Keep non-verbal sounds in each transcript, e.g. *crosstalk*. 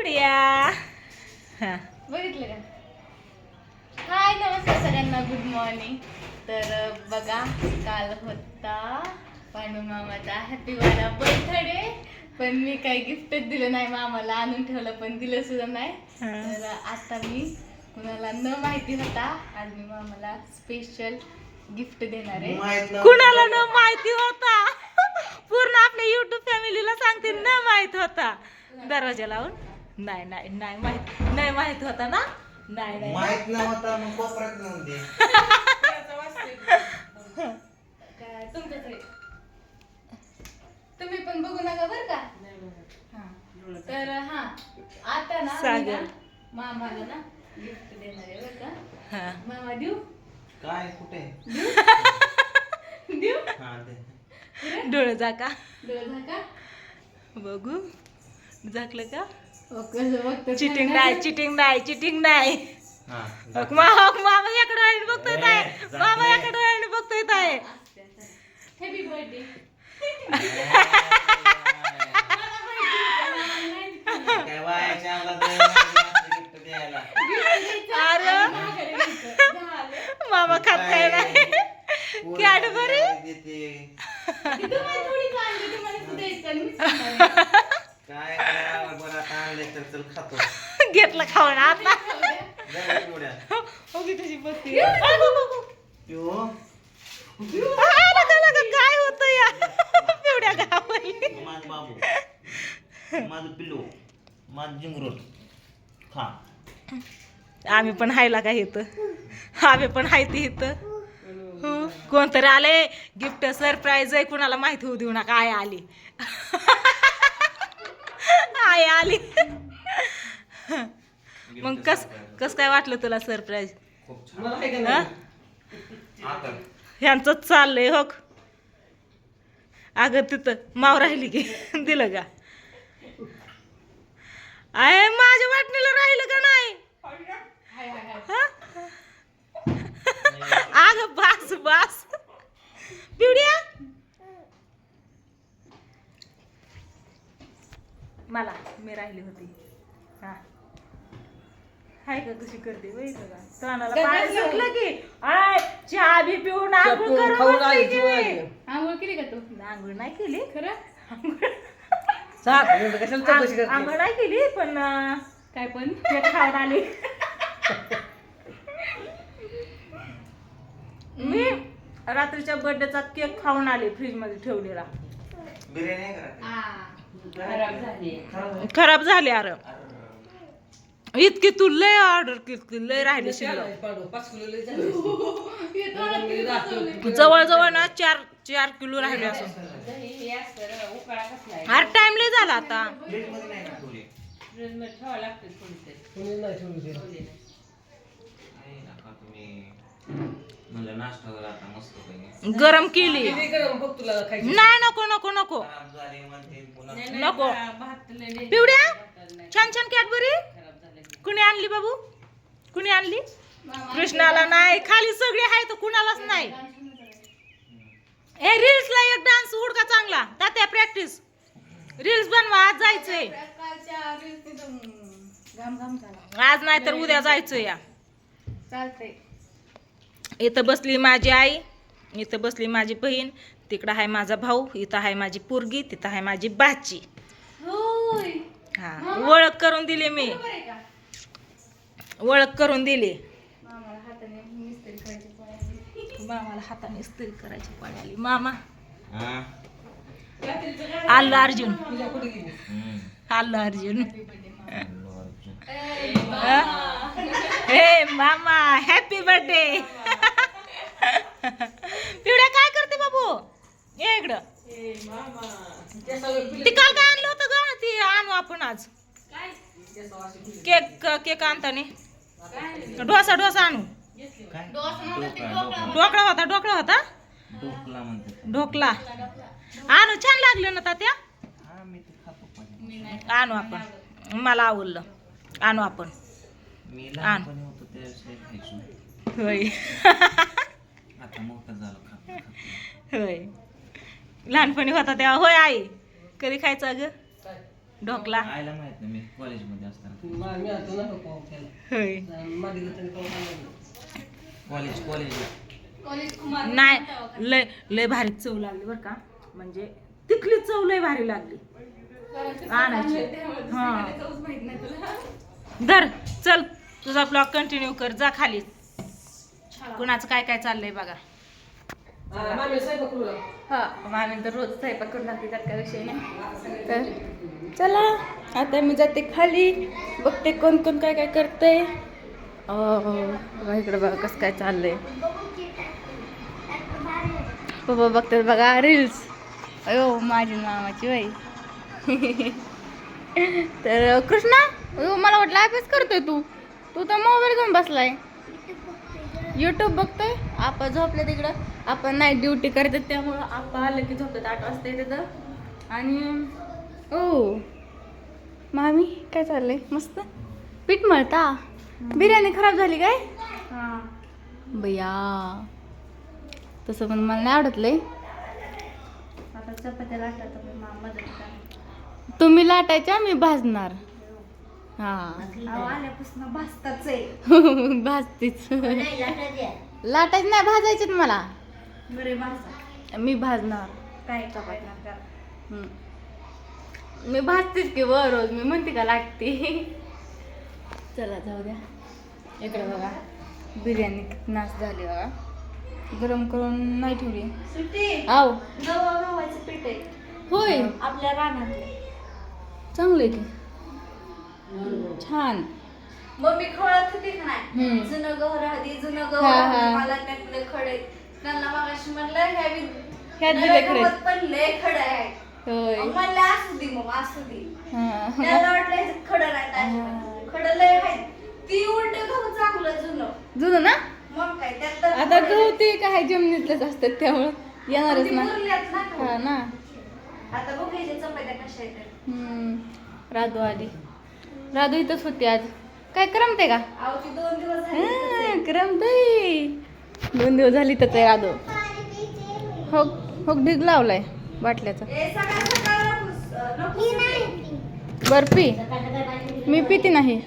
पुढ्या हा बघितलं का? हाय नमस्कार सगळ्यांना. गुड मॉर्निंग तर बघा काल होता पांडू मामाचा हॅपी वाला बर्थडे पण मी काही गिफ्टच दिलं नाही मामाला आणून ठेवलं पण दिलं सुद्धा नाही. हा. तर आता मी कुणाला न माहिती होता आज मी मामाला स्पेशल गिफ्ट देणार आहे. कुणाला न माहिती होता? पूर्ण आपल्या युट्यूब फॅमिलीला सांगते न माहीत होता. दरवाजा लावून. नाही नाही नाही माहीत नाही माहीत होता ना? नाही नाही. माहीत नव्हता मग कोपऱ्यात नेऊन दे काय तुमच्याकडे? तुम्ही पण बघू नका बरं का? हा. तर हा आता ना मी सागर. ना मामाला ना गिफ्ट देणार आहे बरं का? हा. मामा देऊ? काय कुठे? देऊ? हा दे. डोळे जा का डोळा का बघू. झाकलं का? चिटिंग नाही चिटिंग नाही चिटिंग नाही हा मामा या डोळ्याने बघतोय. मामा या डोळ्याने बघतोय हॅपी बर्थडे अरे. मामा खात काय नाही? कॅडबरी *laughs* काय तर चल खातो. *laughs* घेतलं खाऊन आता. ओके *laughs* पिऊ. काय होत या? *laughs* एवढ्या गावाली माझं बाबू. माझं पिल्लू. माझं जिंगरोट खा. आम्ही पण हायला काय इथं? आम्ही पण हाय ती इथं. हो? कोणतरी आले गिफ्ट सरप्राईज आहे. कुणाला माहिती होऊ देऊ नका. आय आली. आय आली. *laughs* मग कस कस काय वाटलं तुला सरप्राईज खूप छान. आता ह्यांचंच चाललंय हो. अगं तिथं माव राहिली की *laughs* दिलं का? आहे माझ्या वाटणीला राहिलं का नाही? *laughs* अगं बास बास. पिवड्या? मला मी राहिली होती. हा हाय. का कशी करते बाई का तोंडाला पाणी सुटलं की? आय चहा बी पिऊन आंघोळ करून. आंघोळ केली का तू? आंघोळ नाही केली. खरं? आंघोळ आंघोळ नाही केली पण अं, काय पण? केक खाऊन आली. मी रात्रीच्या बर्थडेचा केक खाऊन आले फ्रीजमध्ये ठेवलेला. बिर्याणी आहे का खराब झाली. खराब झाले अरे. इतकी तू लय ऑर्डर केली लय राहिली शिल्लक. जवळ जवळ ना चार चार किलो राहिले असं. हर टाइम लय झाला आता. प्लेटमध्ये नाही का ठेवली नाही. नका तुम्ही म्हणलं नाश्ता करा आता मस्त पैकी. गरम केली. नाही नको नको नको. नको. पिवड्या? छान छान कॅडबरी? कुणी आणली बाबू? कुणी आणली? कृष्णाला नाही. खाली सगळे आहे तर कुणालाच नाही. ए रील्स ला एक डान्स उडका चांगला. तात्या प्रॅक्टिस रील्स बनवा आज जायचंय. आज नाही तर उद्या जायचं या. चालतंय. इथं बसली माझी आई इथं बसली माझी बहीण तिकडं आहे माझा भाऊ इथं आहे माझी पोरगी तिथं आहे माझी बाची. हा ओळख करून दिली मी. का? ओळख करून दिली. मामाला हाताने मिस्त्री करायची पोळ्या. मामाला हाताने इस्त्री करायची पाळी आली मामा. हा. आल्लू अर्जुन. हम्म. आल्लू अर्जुन. हॅलो अर्जुन. हे मामा हॅपी बर्थडे पिवड्या काय करते बाबू? ये इकडं. ती काल काय आणलं होतं ग? ती आणू आपण आज. केक केक आणताने. डोसा डोसा आणू. ढोकळा होता ढोकळा होता? ढोकला आणू छान लागलं ना तात्या? हा मी ते खातो पण. आणू आपण. मला आवडलं. आणू आपण. होय. होय. लहानपणी होता तेव्हा. होय आई. कधी खायचा ग ढोकला. माहीत नाही मी कॉलेजमध्ये असताना. मा- मी आता नका पाहू त्याला होय. मागेला तरी पाहू आणलं. कॉलेज कॉलेजला कॉलेज कुमार नाही लय लय भारी चव लागली बरं का. म्हणजे तिथली चव लय भारी लागली. आणायची. हा. धर चल तुझा ब्लॉग कंटिन्यू कर जा खाली. कुणाचं काय काय चाललंय बघा. हा. हा मामी तर रोज स्वयंपाक करून लागते त्यात काय विषय नाही. तर? चला आता मी जाते खाली. बघते कोण कोण काय काय करते इकडे बघा कसं काय चाललंय. बाबा बघतात बघा रील्स अयो माझी मामाची बाई. *laughs* तर कृष्णा मला वाटलं अभ्यास करतोय तू. तू तर मोबाईल घेऊन बसलाय. युट्यूब बघतोय? आपण झोपले तिकडं आपण नाईट ड्युटी करतात त्यामुळं आपण आलं की झोपतात. आठ वाजता येते तर आणि ओ. मामी काय चाललंय? मस्त? पीठ मळता? बिर्याणी खराब झाली काय? बया तसं पण मला नाही आवडत लय. तुम्ही लाटायच्या मी भाजणार. हा. भाजतीच *laughs* लाटायचं नाही भाजायचेत मला. मी भाजणार. काय. मी भाजतेच की वर रोज मी म्हणते का लागते? चला जाऊ द्या. इकडे बघा बिर्याणी नाच झाली बघा. गरम करून नाही ठेवली. सुट्टी. आव. गव्हा गव्हाचं पीठ आहे. होय. आपल्या रानातले चांगलं आहे की. छान. मम्मी खळत होती का नाही. जुनं गहू राहते जुनं गहू राहते हा. मला त्यातले खडे. त्यांना मागाशी म्हणलं ह्या पण लय खडे आहे होय. मग म्हणलं असू दे मग असू दे. हा. त्याला वाटलं ह्याच्यात खडं नाही खडं लय आहेत ती उलट गहू चांगलं जुनं. जुनं ना? मग काय त्यात तर आता गहू ते काय जमिनीतलेच असतात त्यामुळं येणारच ना. हा ना. आता बघायचे चपात्या कशा आहेत हम्म. राधू आली राधू इथंच होती आज. काय करमते का? अहो ती दोन दिवस झाले. हा, दोन दिवस तर ते राधू. हो हो ढीग लावलाय. बाटल्याचा. बर्फी मी पिते. नाही.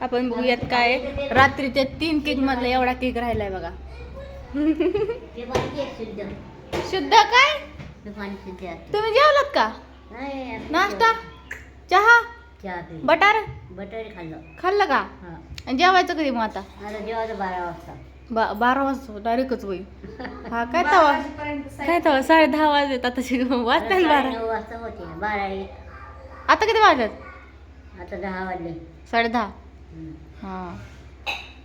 आपण बघूयात काय. रात्रीच्या तीन केक मधला एवढा केक राहिलाय बघा. शुद्ध. काय? तुम्ही जेवलात का? नाश्ता? चहा? बटार बटर खाल्लं. खाल्लं का? हा. आणि जेवायचं कधी मग आता? आता जेवायचं बारा वाजता. बा बारा वाजता डायरेक्टच होईल. हा *laughs* काय तवा? काय तवा? साडे दहा वाजत आता वाजता आता बारा. नऊ वाजता होते बारा एक. आता किती वाजत आता दहा वाजले. साडे दहा. हम्म. हा.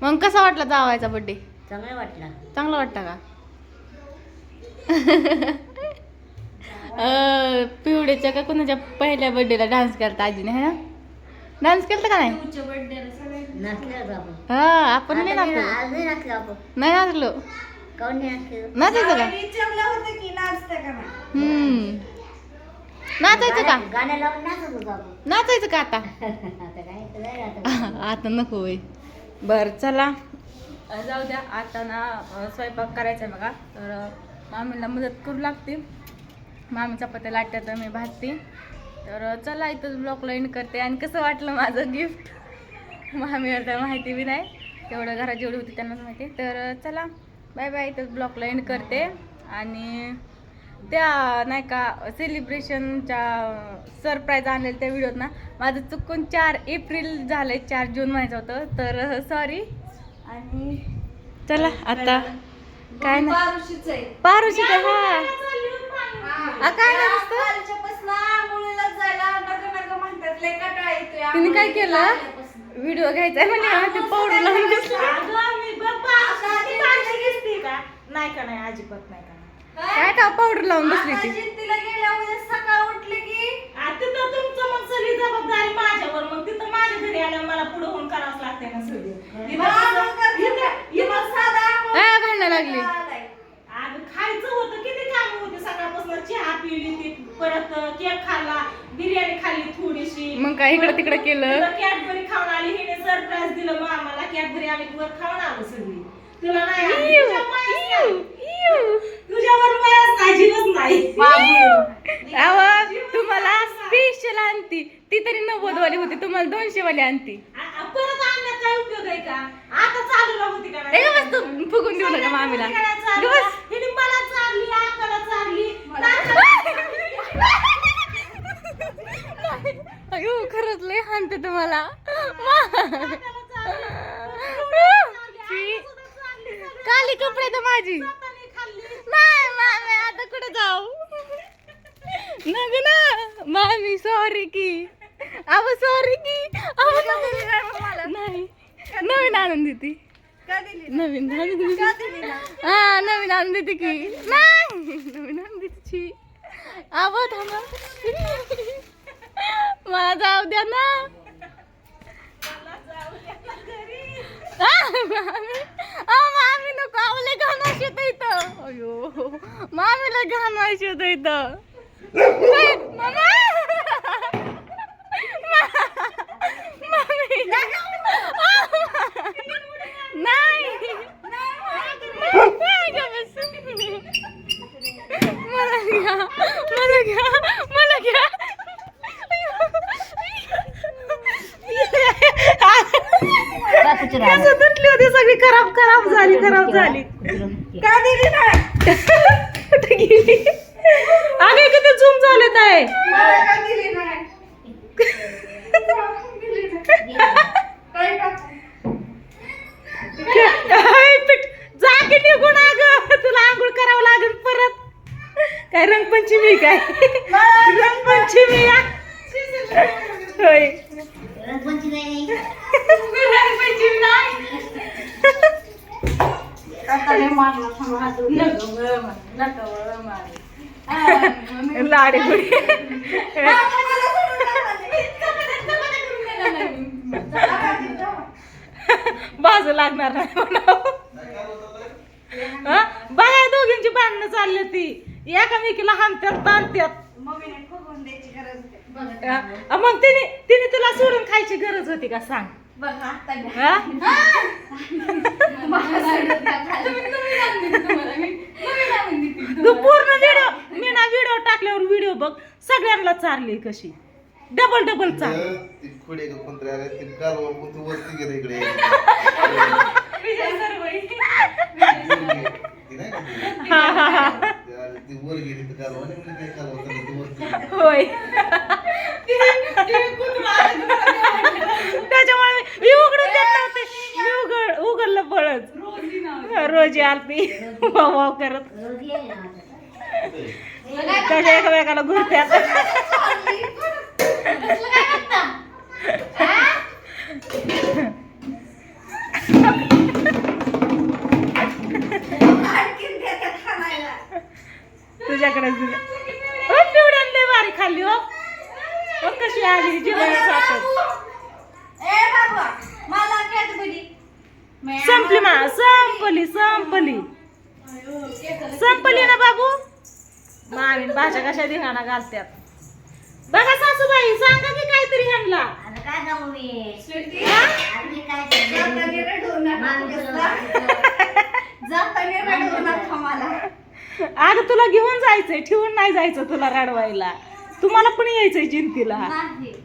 मग कसा वाटला जावायचा बड्डे चांगलं वाटलं. चांगला वाटता का? *laughs* अं, पिवड्याच्या का कोणाच्या पहिल्या बर्थडेला डान्स करता आजीने है? ना डान्स केलता का नाही? हा आपण नाही नाचलो. ना- आज नाही नाचलो नाचायचं का? गावाला विचारलं होतं की नाचता का नाही. हम्म. नाचायचं का? नाचायचं का आता? *laughs* आता काय तर नाही आता *laughs* आता नको होय. बर चला. जाऊ द्या आता ना स्वयंपाक करायचा आहे बघा. तर मामीला मदत करू लागते. मामी चपात्या लाटत्या तर मी भाजते. तर चला इथंच ब्लॉक लाईन करते. आणि कसं वाटलं माझं गिफ्ट मामीवर माहिती बी नाही. तेवढं घरात जेवढी होती त्यांनाच माहिती. तर चला बाय बाय इथंच ब्लॉक लाईन करते. आणि त्या नाही का सेलिब्रेशनच्या सरप्राईज आणलेलं त्या व्हिडिओत ना माझं चुकून चार एप्रिल झालंय चार जून म्हणायचं होतं. तर सॉरी आणि चला आता काय नाही. पारुशीच आहे. हा. काय नाही तिने काय केलं. व्हिडिओ घ्यायचा म्हणजे ते पावडर लावून दिसलं अगं, मी बाप्पा, किती भारी दिसते का? नाही का नाही अजिबात नाही का नाही. काय? का पावडर लावून बसली ती? जिंतीला गेल्या उद्या सकाळ उठले की तिथं तुमचं मग सगळी जबाबदारी माझ्यावर. मग तिथं माझ्या घरी आल्यावर मला पुढे होऊन करावंच लागते ना सगळी. भांडणं लागली. आलाय. अगं खायचं होतं किती चहा पिली ती परत केक खाल्ला बिर्याणी खाल्ली थोडीशी. मग काय इकडं तिकडं केलं? कॅडबरी खाऊन आली हिने सरप्राईज दिलं मग आम्हाला कॅडबरी आम्ही वर खाऊन आलो सगळी. तुला नाही. इव, तुझ्या मायाच नाही. तुझ्यावर वयच नाही. जीवच नाही अहो तुम्हाला स्पेशल आणती ती तरी नव्वद वाली होती तुम्हाला दोनशे वाली आणती आ- आ- परत आणण्यात काय उपयोग आहे का? आता चालू होती का ए गं बस तू फुगून देऊ नका मामीला. बस. हिने मला चालली आकाला चालली. अयो खरंच लय हानते तुम्हाला. काली कपडे तर माझी. नाही मामी आता कुठे जाऊ? नग ना. मामी सॉरी की. अहो सॉरी की. अहो नाही. नवीन आणून देते. नवीन आणून देते. हा नवीन आणून देते की. नाही नवीन आणून देते अहो थांबा. मला जाऊ द्या ना. मामी. नको आवले घाण येत इथं. अयो मामीला घाण येत इथं. मामा. *laughs* मामी. सगळी खराब खराब झाली खराब झाली. का दिली कुठे गेली? अगे किती झूम झाले काय हाय, पीठ. जा की निघून अगं तुला आंघोळ करावं लागेल परत काय रंगपंचमी काय? रंगपंचमी या. होय. लाडी बाजू लागणार नाही? बघा दोघींची भांडणं चालली ती एकामेकीला हाणत्यात ताणत्यात हा? मग तिने तिने तुला सोडून खायची गरज होती का सांग? हा? तू पूर्ण व्हिडिओ मी ना व्हिडिओ टाकल्यावर व्हिडिओ बघ सगळ्यांना चारली कशी. डबल डबल चार. ती पुढे का कोणतरी आले ती कारवा पण तू वरती गेले इकडे. *laughs* ती नाही का ती? हा हा हा ती आली, ती वर गेली काय ती वरती. गेली. होय. त्याच्यामुळे मी उघडून देत नव्हते. मी उघड उघडलं बळच रोजी आलती. वाव वाव करत. रोज ये ना आता. त्याच्या एकमेकाला घुरत्यात. धिंगाणा घालत्यात. बघा सासूबाई सांगा की काहीतरी ह्यांना. आता काय सांगू मी? हा? सांगू? तुला अगं तुला घेऊन जायचंय ठेवून नाही जायचं तुला रडवायला. तुम्हाला पण यायचंय जिंतीला.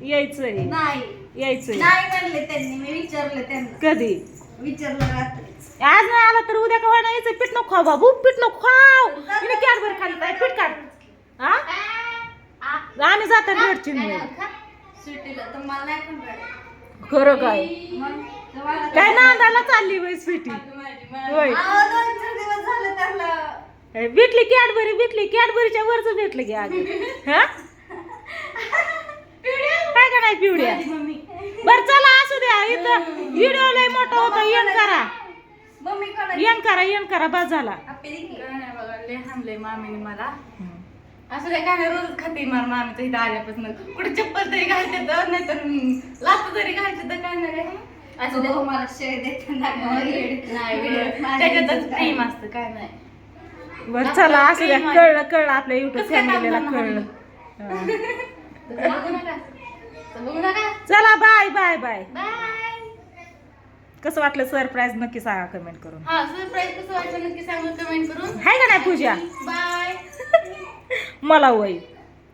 यायचंय. नाही. यायचंय. नाही म्हणले त्यांनी मी विचारलं त्यांना. कधी? विचारलं रात्री. आज नाही आला तर उद्या कवा नाही यायचं पीठ नको खाऊ बाबू पीठ नको खाऊ. हिने कॅडबरी खाली काय पीठ काढ. हा? आम्ही जाता चिन्ह सुट्टीला तुम्हाला नाही पण रडायचं. खरं काय? मग काय नांदाला चालली वय स्वीटी होय. अहो, दोन चार दिवस झाले त्यांना हे, भेटली कॅडबरी भेटली कॅडबरीच्या वरच भेटलं की आधी. हा? काय का नाही पिवड्या? बर चला असू द्या. इथं व्हिडिओ लय मोठा होता. येण करा. मम्मी येण करा येण करा. बस झाला. आपली की? काय नाही बघा लय हाणलंय मामीने मला. असं काय काय नाही रोज खाते मार मामीचं इथं आल्यापासून. कुठे चप्पल तरी घालते तर नाहीतर लात तरी घालते तर काय नाही असं हो, मला. नाही माझ्या त्याच्यातच प्रेम असतं काय नाही. बर चला असू द्या. कळलं कळलं आपल्या युट्यूब फॅमिलीला कळलं. हा. तर चला बाय बाय बाय बाय कसं वाटलं सरप्राईज नक्की सांगा कमेंट करून. हा सरप्राईज कसं वाटलं नक्की सांगा कमेंट करून. हाय का नाही पूजा? बाय *laughs* मला वय.